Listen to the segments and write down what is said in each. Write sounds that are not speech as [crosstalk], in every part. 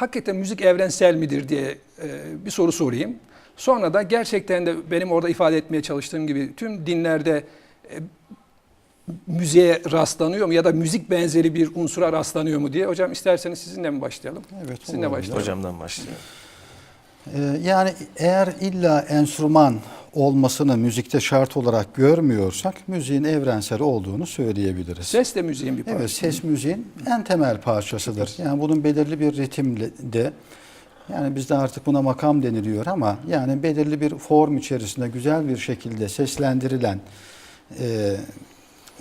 hakikaten müzik evrensel midir diye e, bir soru sorayım. Sonra da gerçekten de benim orada ifade etmeye çalıştığım gibi tüm dinlerde e, müziğe rastlanıyor mu ya da müzik benzeri bir unsura rastlanıyor mu diye. Hocam isterseniz sizinle mi başlayalım? Evet, Sizinle başlayalım. Hocamdan başlayalım. Ee, Yani eğer illa enstrüman olmasını müzikte şart olarak görmüyorsak müziğin evrensel olduğunu söyleyebiliriz. Ses de müziğin bir parçası. Evet, ses müziğin en temel parçasıdır. Yani bunun belirli bir ritimde yani bizde artık buna makam deniliyor ama yani belirli bir form içerisinde güzel bir şekilde seslendirilen e,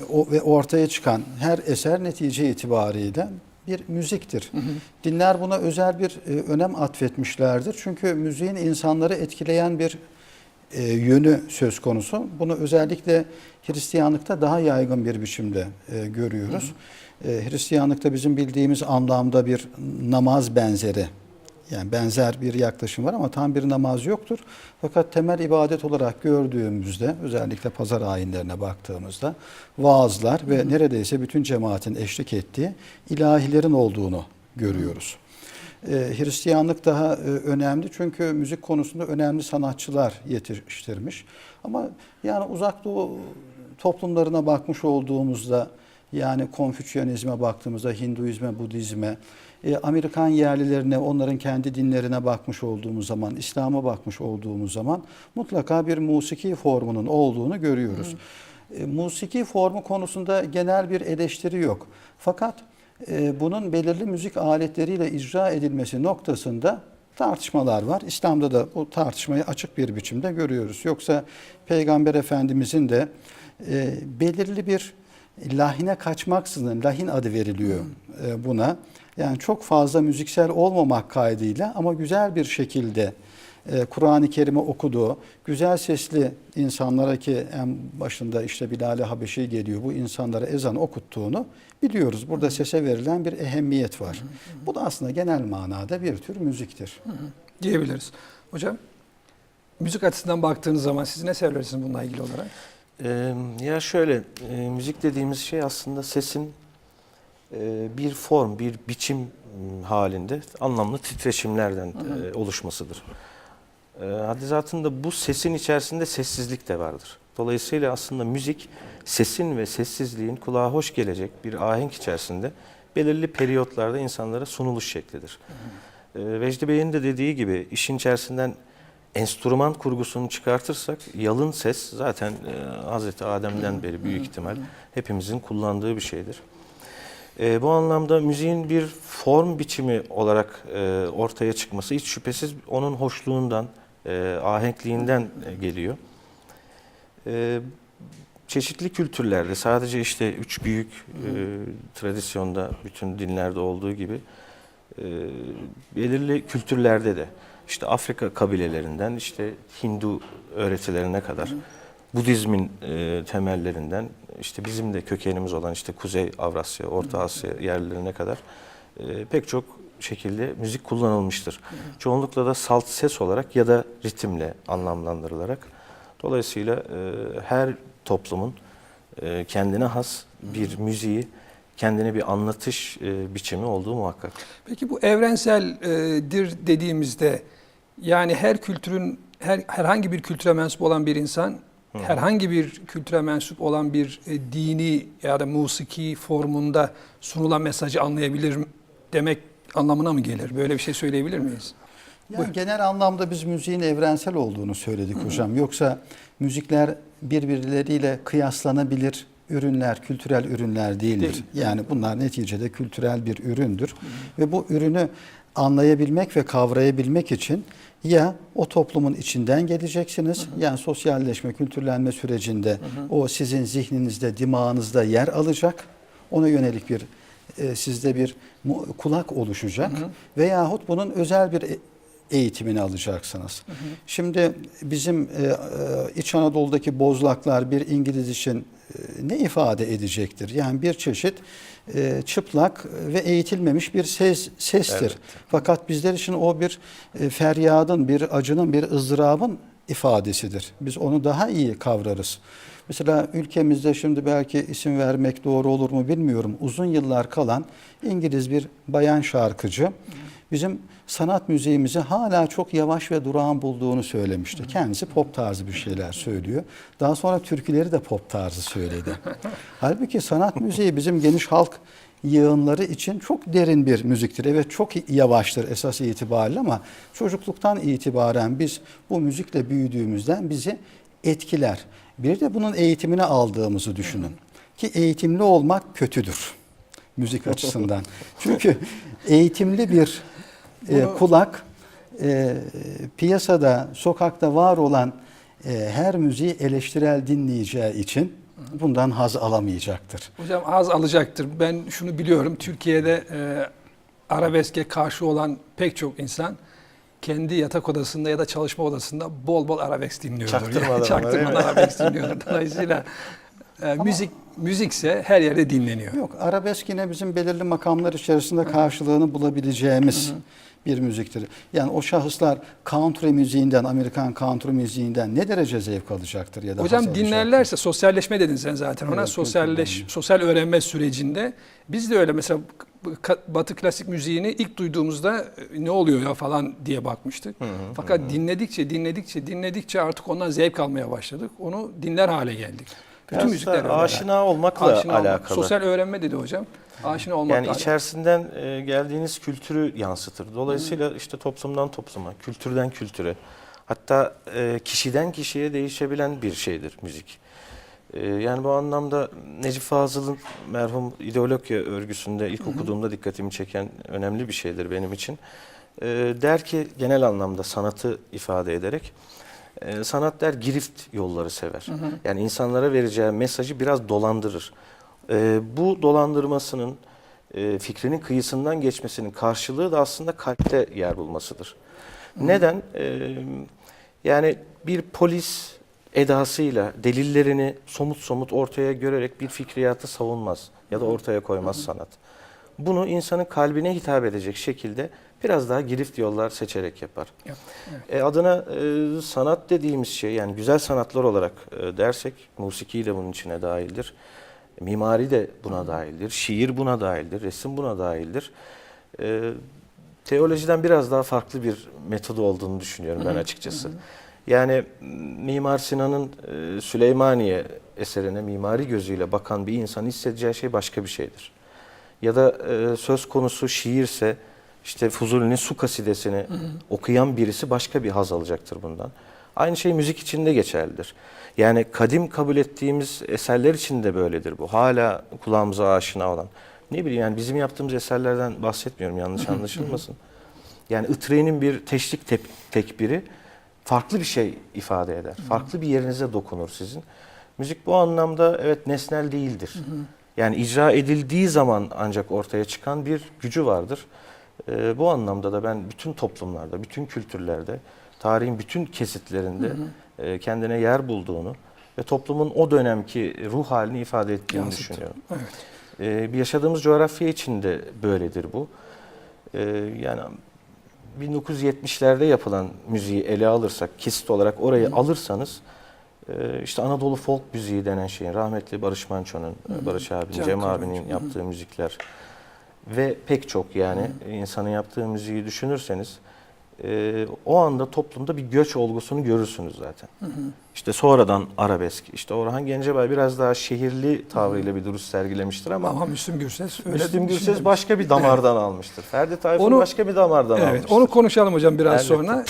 o, ve ortaya çıkan her eser netice itibariyle bir müziktir. Dinler buna özel bir e, önem atfetmişlerdir. Çünkü müziğin insanları etkileyen bir e, yönü söz konusu. Bunu özellikle Hristiyanlıkta daha yaygın bir biçimde e, görüyoruz. E, Hristiyanlıkta bizim bildiğimiz anlamda bir namaz benzeri yani benzer bir yaklaşım var ama tam bir namaz yoktur. Fakat temel ibadet olarak gördüğümüzde özellikle pazar ayinlerine baktığımızda vaazlar ve neredeyse bütün cemaatin eşlik ettiği ilahilerin olduğunu görüyoruz. Ee, Hristiyanlık daha e, önemli çünkü müzik konusunda önemli sanatçılar yetiştirmiş. Ama yani uzak doğu toplumlarına bakmış olduğumuzda yani Konfüçyanizme baktığımızda Hinduizme, Budizme, e, Amerikan yerlilerine, onların kendi dinlerine bakmış olduğumuz zaman, İslam'a bakmış olduğumuz zaman mutlaka bir musiki formunun olduğunu görüyoruz. E, musiki formu konusunda genel bir eleştiri yok. Fakat e, bunun belirli müzik aletleriyle icra edilmesi noktasında tartışmalar var. İslam'da da bu tartışmayı açık bir biçimde görüyoruz. Yoksa Peygamber Efendimizin de e, belirli bir lahine kaçmaksızın lahin adı veriliyor e, buna. Yani çok fazla müziksel olmamak kaydıyla ama güzel bir şekilde e, Kur'an-ı Kerim'i okuduğu, güzel sesli insanlara ki en başında işte Bilal-i Habeşi geliyor, bu insanlara ezan okuttuğunu biliyoruz. Burada sese verilen bir ehemmiyet var. Bu da aslında genel manada bir tür müziktir. diyebiliriz. Hocam müzik açısından baktığınız zaman siz ne söylersiniz bununla ilgili olarak? Ee, ya şöyle, e, müzik dediğimiz şey aslında sesin e, bir form, bir biçim m, halinde anlamlı titreşimlerden e, oluşmasıdır. E, haddi zatında bu sesin içerisinde sessizlik de vardır. Dolayısıyla aslında müzik sesin ve sessizliğin kulağa hoş gelecek bir ahenk içerisinde belirli periyotlarda insanlara sunuluş şeklidir. E, Vecdi Bey'in de dediği gibi işin içerisinden enstrüman kurgusunu çıkartırsak yalın ses zaten e, Hazreti Adem'den beri büyük ihtimal hepimizin kullandığı bir şeydir. E, bu anlamda müziğin bir form biçimi olarak e, ortaya çıkması hiç şüphesiz onun hoşluğundan, e, ahenkliğinden e, geliyor. E, çeşitli kültürlerde sadece işte üç büyük e, tradisyonda bütün dinlerde olduğu gibi e, belirli kültürlerde de işte Afrika kabilelerinden işte Hindu öğretilerine kadar Budizmin e, temellerinden işte bizim de kökenimiz olan işte Kuzey Avrasya, Orta Asya yerlerine kadar e, pek çok şekilde müzik kullanılmıştır. Çoğunlukla da salt ses olarak ya da ritimle anlamlandırılarak. Dolayısıyla e, her toplumun e, kendine has bir müziği, kendine bir anlatış e, biçimi olduğu muhakkak. Peki bu evrenseldir dediğimizde yani her kültürün her herhangi bir kültüre mensup olan bir insan herhangi bir kültüre mensup olan bir e, dini ya da musiki formunda sunulan mesajı anlayabilir demek anlamına mı gelir? Böyle bir şey söyleyebilir miyiz? Yani genel anlamda biz müziğin evrensel olduğunu söyledik hocam. Yoksa müzikler birbirleriyle kıyaslanabilir ürünler, kültürel ürünler değildir. Değil. Yani bunlar neticede kültürel bir üründür. Ve bu ürünü anlayabilmek ve kavrayabilmek için ya o toplumun içinden geleceksiniz. Yani sosyalleşme, kültürlenme sürecinde o sizin zihninizde, dimağınızda yer alacak. Ona yönelik bir e, sizde bir kulak oluşacak. Veyahut bunun özel bir e- eğitimini alacaksınız. Şimdi bizim e, e, İç Anadolu'daki bozlaklar bir İngiliz için e, ne ifade edecektir? Yani bir çeşit e, çıplak ve eğitilmemiş bir ses sestir. Evet. Fakat bizler için o bir e, feryadın, bir acının, bir ızdırabın ifadesidir. Biz onu daha iyi kavrarız. Mesela ülkemizde şimdi belki isim vermek doğru olur mu bilmiyorum. Uzun yıllar kalan İngiliz bir bayan şarkıcı bizim sanat müziğimizi hala çok yavaş ve durağan bulduğunu söylemişti. Kendisi pop tarzı bir şeyler söylüyor. Daha sonra türküleri de pop tarzı söyledi. [laughs] Halbuki sanat müziği bizim geniş halk yığınları için çok derin bir müziktir. Evet çok yavaştır esas itibariyle ama çocukluktan itibaren biz bu müzikle büyüdüğümüzden bizi etkiler. Bir de bunun eğitimini aldığımızı düşünün. Ki eğitimli olmak kötüdür müzik açısından. [laughs] Çünkü eğitimli bir e, kulak e, piyasada, sokakta var olan e, her müziği eleştirel dinleyeceği için bundan haz alamayacaktır. Hocam az alacaktır. Ben şunu biliyorum. Türkiye'de e, arabeske karşı olan pek çok insan kendi yatak odasında ya da çalışma odasında bol bol arabesk dinliyordur. Çaktırmadan Yani çaktırmadan arabesk dinliyordur. Dolayısıyla e, müzik müzikse her yerde dinleniyor. Yok arabesk yine bizim belirli makamlar içerisinde karşılığını bulabileceğimiz bir müziktir. Yani o şahıslar country müziğinden, Amerikan country müziğinden ne derece zevk alacaktır ya da Hocam dinlerlerse sosyalleşme dedin sen zaten ona. Evet, Sosyalleş, kültürden. sosyal öğrenme sürecinde biz de öyle mesela Batı klasik müziğini ilk duyduğumuzda e, ne oluyor ya falan diye bakmıştık. Fakat dinledikçe dinledikçe dinledikçe artık ondan zevk almaya başladık. Onu dinler hale geldik. Bütün Biraz müzikler öyle. aşina olmakla Aşina olmak. alakalı. Sosyal öğrenme dedi hocam. Aşina olmakla Yani içerisinden e, geldiğiniz kültürü yansıtır. Dolayısıyla işte toplumdan topluma, kültürden kültüre, hatta e, kişiden kişiye değişebilen bir şeydir müzik. E, yani bu anlamda Necip Fazıl'ın merhum ideoloji örgüsünde ilk okuduğumda dikkatimi çeken önemli bir şeydir benim için. E, der ki genel anlamda sanatı ifade ederek e, sanat der girift yolları sever. Yani insanlara vereceği mesajı biraz dolandırır. E, bu dolandırmasının e, fikrinin kıyısından geçmesinin karşılığı da aslında kalpte yer bulmasıdır. Neden? E, yani bir polis edasıyla delillerini somut somut ortaya görerek bir fikriyatı savunmaz ya da ortaya koymaz sanat. Bunu insanın kalbine hitap edecek şekilde biraz daha girift yollar seçerek yapar. Yap, E, adına e, sanat dediğimiz şey yani güzel sanatlar olarak e, dersek musiki de bunun içine dahildir. Mimari de buna dahildir. Şiir buna dahildir. Resim buna dahildir. E, teolojiden biraz daha farklı bir metodu olduğunu düşünüyorum ben açıkçası. Yani Mimar Sinan'ın e, Süleymaniye eserine mimari gözüyle bakan bir insan hissedeceği şey başka bir şeydir. Ya da e, söz konusu şiirse işte Fuzuli'nin su kasidesini okuyan birisi başka bir haz alacaktır bundan. Aynı şey müzik için de geçerlidir. Yani kadim kabul ettiğimiz eserler için de böyledir bu. Hala kulağımıza aşina olan. Ne bileyim yani bizim yaptığımız eserlerden bahsetmiyorum yanlış [laughs] anlaşılmasın. Yani Itri'nin bir teşrik tep- tekbiri farklı bir şey ifade eder. Farklı bir yerinize dokunur sizin. Müzik bu anlamda evet nesnel değildir. Yani icra edildiği zaman ancak ortaya çıkan bir gücü vardır. Ee, bu anlamda da ben bütün toplumlarda, bütün kültürlerde, tarihin bütün kesitlerinde e, kendine yer bulduğunu ve toplumun o dönemki ruh halini ifade ettiğini Yansıtır. düşünüyorum. Evet. Bir yaşadığımız coğrafya için de böyledir bu. Ee, yani 1970'lerde yapılan müziği ele alırsak, kesit olarak orayı alırsanız e, işte Anadolu folk müziği denen şeyin rahmetli Barış Manço'nun, Barış abinin, Can Cem abinin Hı. yaptığı müzikler ve pek çok yani insanın yaptığı müziği düşünürseniz e, o anda toplumda bir göç olgusunu görürsünüz zaten. İşte sonradan arabesk, işte Orhan Gencebay biraz daha şehirli tavrıyla bir duruş sergilemiştir ama Ama Müslüm Gürses öyle Müslüm Gürses başka bir damardan almıştır. Ferdi Tayfur Onu- başka bir damardan Evet, almıştır. onu konuşalım hocam biraz Elbette. sonra.